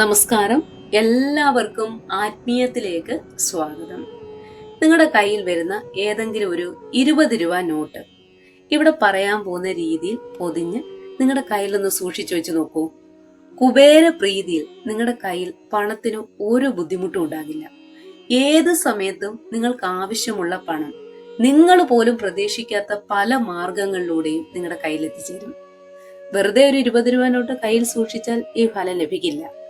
നമസ്കാരം. എല്ലാവർക്കും ആത്മീയത്തിലേക്ക് സ്വാഗതം. നിങ്ങളുടെ കയ്യിൽ വരുന്ന ഏതെങ്കിലും ഒരു ഇരുപത് രൂപ നോട്ട് ഇവിടെ പറയാൻ പോകുന്ന രീതിയിൽ പൊതിഞ്ഞ് നിങ്ങളുടെ കയ്യിലൊന്ന് സൂക്ഷിച്ചു വെച്ച് നോക്കൂ. കുബേര പ്രീതിയിൽ നിങ്ങളുടെ കയ്യിൽ പണത്തിന് ഒരു ബുദ്ധിമുട്ടും ഉണ്ടാകില്ല. ഏത് സമയത്തും നിങ്ങൾക്ക് ആവശ്യമുള്ള പണം നിങ്ങൾ പോലും പ്രതീക്ഷിക്കാത്ത പല മാർഗങ്ങളിലൂടെയും നിങ്ങളുടെ കയ്യിൽ എത്തിച്ചേരും. വെറുതെ ഒരു ഇരുപത് രൂപ നോട്ട് കയ്യിൽ സൂക്ഷിച്ചാൽ ഈ ഫലം ലഭിക്കില്ല.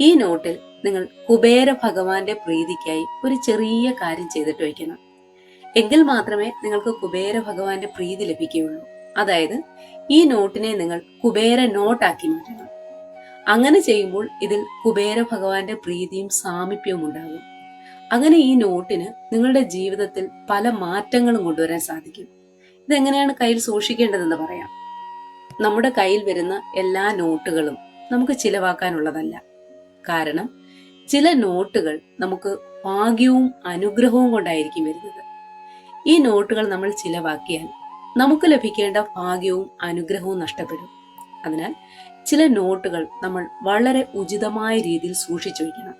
ഈ നോട്ടിൽ നിങ്ങൾ കുബേര ഭഗവാന്റെ പ്രീതിക്കായി ഒരു ചെറിയ കാര്യം ചെയ്തിട്ട് വയ്ക്കണം. എങ്കിൽ മാത്രമേ നിങ്ങൾക്ക് കുബേര ഭഗവാന്റെ പ്രീതി ലഭിക്കുകയുള്ളൂ. അതായത് ഈ നോട്ടിനെ നിങ്ങൾ കുബേര നോട്ടാക്കി മാറ്റണം. അങ്ങനെ ചെയ്യുമ്പോൾ ഇതിൽ കുബേര ഭഗവാന്റെ പ്രീതിയും സാമീപ്യവും ഉണ്ടാകും. അങ്ങനെ ഈ നോട്ടിന് നിങ്ങളുടെ ജീവിതത്തിൽ പല മാറ്റങ്ങളും കൊണ്ടുവരാൻ സാധിക്കും. ഇതെങ്ങനെയാണ് കയ്യിൽ സൂക്ഷിക്കേണ്ടതെന്ന് പറയാം. നമ്മുടെ കയ്യിൽ വരുന്ന എല്ലാ നോട്ടുകളും നമുക്ക് ചിലവാക്കാനുള്ളതല്ല. കാരണം ചില നോട്ടുകൾ നമുക്ക് ഭാഗ്യവും അനുഗ്രഹവും കൊണ്ടായിരിക്കും വരുന്നത്. ഈ നോട്ടുകൾ നമ്മൾ ചിലവാക്കിയാൽ നമുക്ക് ലഭിക്കേണ്ട ഭാഗ്യവും അനുഗ്രഹവും നഷ്ടപ്പെടും. അതിനാൽ ചില നോട്ടുകൾ നമ്മൾ വളരെ ഉചിതമായ രീതിയിൽ സൂക്ഷിച്ചു വയ്ക്കണം.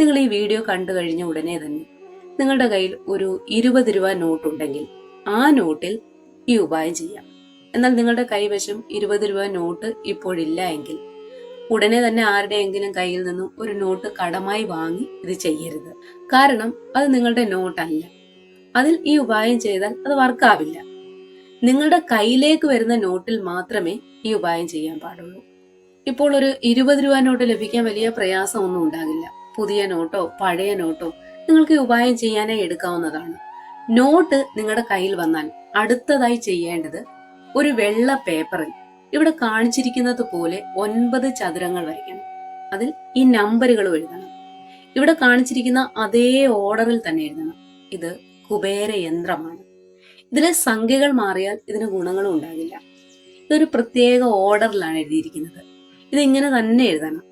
നിങ്ങൾ ഈ വീഡിയോ കണ്ടു കഴിഞ്ഞ ഉടനെ തന്നെ നിങ്ങളുടെ കയ്യിൽ ഒരു ഇരുപത് രൂപ നോട്ട് ഉണ്ടെങ്കിൽ ആ നോട്ടിൽ ഈ ഉപായം ചെയ്യാം. എന്നാൽ നിങ്ങളുടെ കൈവശം ഇരുപത് രൂപ നോട്ട് ഇപ്പോഴില്ല എങ്കിൽ ഉടനെ തന്നെ ആരുടെയെങ്കിലും കയ്യിൽ നിന്നും ഒരു നോട്ട് കടമായി വാങ്ങി ഇത് ചെയ്യരുത്. കാരണം അത് നിങ്ങളുടെ നോട്ടല്ല. അതിൽ ഈ ഉപായം ചെയ്താൽ അത് വർക്കാവില്ല. നിങ്ങളുടെ കയ്യിലേക്ക് വരുന്ന നോട്ടിൽ മാത്രമേ ഈ ഉപായം ചെയ്യാൻ പാടുള്ളൂ. ഇപ്പോൾ ഒരു ഇരുപത് രൂപ നോട്ട് ലഭിക്കാൻ വലിയ പ്രയാസമൊന്നും ഉണ്ടാകില്ല. പുതിയ നോട്ടോ പഴയ നോട്ടോ നിങ്ങൾക്ക് ഈ ഉപായം ചെയ്യാനായി എടുക്കാവുന്നതാണ്. നോട്ട് നിങ്ങളുടെ കയ്യിൽ വന്നാൽ അടുത്തതായി ചെയ്യേണ്ടത് ഒരു വെള്ള പേപ്പറിൽ ഇവിടെ കാണിച്ചിരിക്കുന്നത് പോലെ ഒൻപത് ചതുരങ്ങൾ വരയ്ക്കണം. അതിൽ ഈ നമ്പറുകൾ എഴുതണം. ഇവിടെ കാണിച്ചിരിക്കുന്ന അതേ ഓർഡറിൽ തന്നെ എഴുതണം. ഇത് കുബേര യന്ത്രമാണ്. ഇതിലെ സംഖ്യകൾ മാറിയാൽ ഇതിന് ഗുണങ്ങളും ഉണ്ടാകില്ല. ഇതൊരു പ്രത്യേക ഓർഡറിലാണ് എഴുതിയിരിക്കുന്നത്. ഇത് ഇങ്ങനെ തന്നെ എഴുതണം.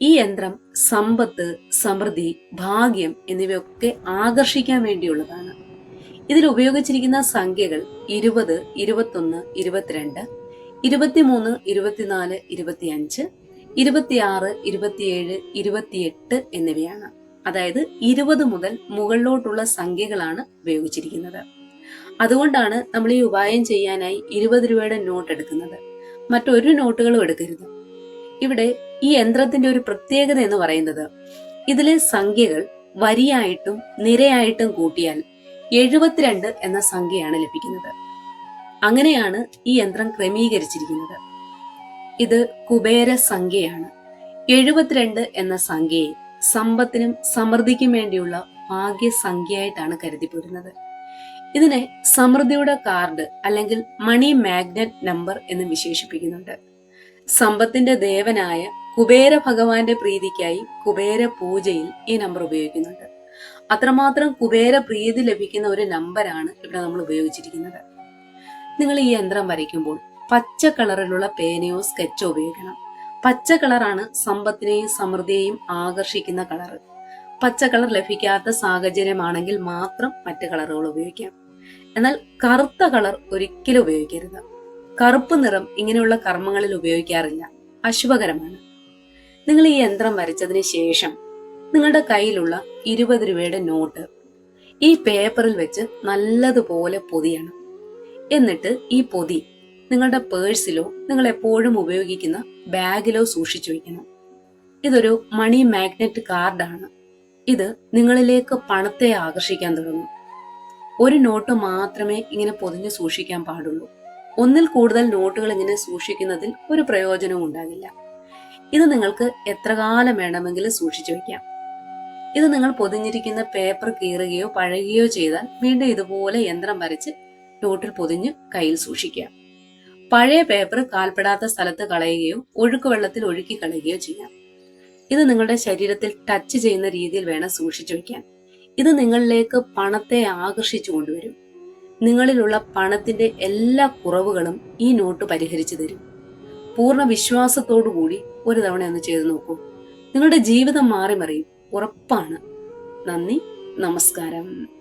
ഈ യന്ത്രം സമ്പത്ത് സമൃദ്ധി ഭാഗ്യം എന്നിവയൊക്കെ ആകർഷിക്കാൻ വേണ്ടിയുള്ളതാണ്. ഇതിൽ ഉപയോഗിച്ചിരിക്കുന്ന സംഖ്യകൾ ഇരുപത് ഇരുപത്തൊന്ന് ഇരുപത്തിരണ്ട് ഇരുപത്തിമൂന്ന് ഇരുപത്തിനാല് ഇരുപത്തിയഞ്ച് ഇരുപത്തിയാറ് ഇരുപത്തിയേഴ് ഇരുപത്തിയെട്ട് എന്നിവയാണ്. അതായത് ഇരുപത് മുതൽ മുകളിലോട്ടുള്ള സംഖ്യകളാണ് ഉപയോഗിച്ചിരിക്കുന്നത്. അതുകൊണ്ടാണ് നമ്മൾ ഈ ഉപായം ചെയ്യാനായി ഇരുപത് രൂപയുടെ നോട്ട് എടുക്കുന്നത്. മറ്റൊരു നോട്ടുകളും എടുക്കരുത്. ഇവിടെ ഈ യന്ത്രത്തിന്റെ ഒരു പ്രത്യേകത എന്ന് പറയുന്നത് ഇതിലെ സംഖ്യകൾ വരിയായിട്ടും നിരയായിട്ടും കൂട്ടിയാൽ എഴുപത്തിരണ്ട് എന്ന സംഖ്യയാണ് ലഭിക്കുന്നത്. അങ്ങനെയാണ് ഈ യന്ത്രം ക്രമീകരിച്ചിരിക്കുന്നത്. ഇത് കുബേര സംഖ്യയാണ്. എഴുപത്തിരണ്ട് എന്ന സംഖ്യയെ സമ്പത്തിനും സമൃദ്ധിക്കും വേണ്ടിയുള്ള ഭാഗ്യസംഖ്യയായിട്ടാണ് കരുതിപ്പോരുന്നത്. ഇതിനെ സമൃദ്ധിയുടെ കാർഡ് അല്ലെങ്കിൽ മണി മാഗ്നറ്റ് നമ്പർ എന്ന് വിശേഷിപ്പിക്കുന്നുണ്ട്. സമ്പത്തിന്റെ ദേവനായ കുബേര ഭഗവാന്റെ പ്രീതിക്കായി കുബേര പൂജയിൽ ഈ നമ്പർ ഉപയോഗിക്കുന്നുണ്ട്. അത്രമാത്രം കുബേര പ്രീതി ലഭിക്കുന്ന ഒരു നമ്പറാണ് ഇവിടെ നമ്മൾ ഉപയോഗിച്ചിരിക്കുന്നത്. നിങ്ങൾ ഈ യന്ത്രം വരയ്ക്കുമ്പോൾ പച്ച കളറിലുള്ള പേനയോ സ്കെച്ചോ ഉപയോഗിക്കണം. പച്ച കളറാണ് സമ്പത്തിനെയും സമൃദ്ധിയെയും ആകർഷിക്കുന്ന കളർ പച്ച കളർ ലഭിക്കാത്ത സാഹചര്യമാണെങ്കിൽ മാത്രം മറ്റ് കളറുകൾ ഉപയോഗിക്കാം. എന്നാൽ കറുത്ത കളർ ഒരിക്കലും ഉപയോഗിക്കരുത്. കറുപ്പ് നിറം ഇങ്ങനെയുള്ള കർമ്മങ്ങളിൽ ഉപയോഗിക്കാറില്ല. അശുഭകരമാണ്. നിങ്ങൾ ഈ യന്ത്രം വരച്ചതിന് ശേഷം നിങ്ങളുടെ കയ്യിലുള്ള ഇരുപത് രൂപയുടെ നോട്ട് ഈ പേപ്പറിൽ വെച്ച് നല്ലതുപോലെ പൊതിയണം. എന്നിട്ട് ഈ പൊതി നിങ്ങളുടെ പേഴ്സിലോ നിങ്ങൾ എപ്പോഴും ഉപയോഗിക്കുന്ന ബാഗിലോ സൂക്ഷിച്ചു വയ്ക്കണം. ഇതൊരു മണി മാഗ്നറ്റ് കാർഡാണ്. ഇത് നിങ്ങളിലേക്ക് പണത്തെ ആകർഷിക്കാൻ തുടങ്ങും. ഒരു നോട്ട് മാത്രമേ ഇങ്ങനെ പൊതിഞ്ഞ് സൂക്ഷിക്കാൻ പാടുള്ളൂ. ഒന്നിൽ കൂടുതൽ നോട്ടുകൾ ഇങ്ങനെ സൂക്ഷിക്കുന്നതിൽ ഒരു പ്രയോജനവും ഉണ്ടാകില്ല. ഇത് നിങ്ങൾക്ക് എത്ര കാലം വേണമെങ്കിലും സൂക്ഷിച്ചു വയ്ക്കാം. ഇത് നിങ്ങൾ പൊതിഞ്ഞിരിക്കുന്ന പേപ്പർ കീറുകയോ പഴകുകയോ ചെയ്താൽ വീണ്ടും ഇതുപോലെ യന്ത്രം വരച്ച് നോട്ടിൽ പൊതിഞ്ഞ് കയ്യിൽ സൂക്ഷിക്കാം പഴയ പേപ്പർ കാൽപ്പെടാത്ത സ്ഥലത്ത് കളയുകയോ ഒഴുക്ക് വെള്ളത്തിൽ ഒഴുക്കി കളയുകയോ ചെയ്യാം. ഇത് നിങ്ങളുടെ ശരീരത്തിൽ ടച്ച് ചെയ്യുന്ന രീതിയിൽ വേണം സൂക്ഷിച്ചു വെക്കാൻ. ഇത് നിങ്ങളിലേക്ക് പണത്തെ ആകർഷിച്ചു കൊണ്ടുവരും. നിങ്ങളിലുള്ള പണത്തിന്റെ എല്ലാ കുറവുകളും ഈ നോട്ട് പരിഹരിച്ചു തരും. പൂർണ വിശ്വാസത്തോടു കൂടി ഒരു തവണ ഒന്ന് ചെയ്തു നോക്കൂ. നിങ്ങളുടെ ജീവിതം മാറി മറിയും ഉറപ്പാണ്. നന്ദി. നമസ്കാരം.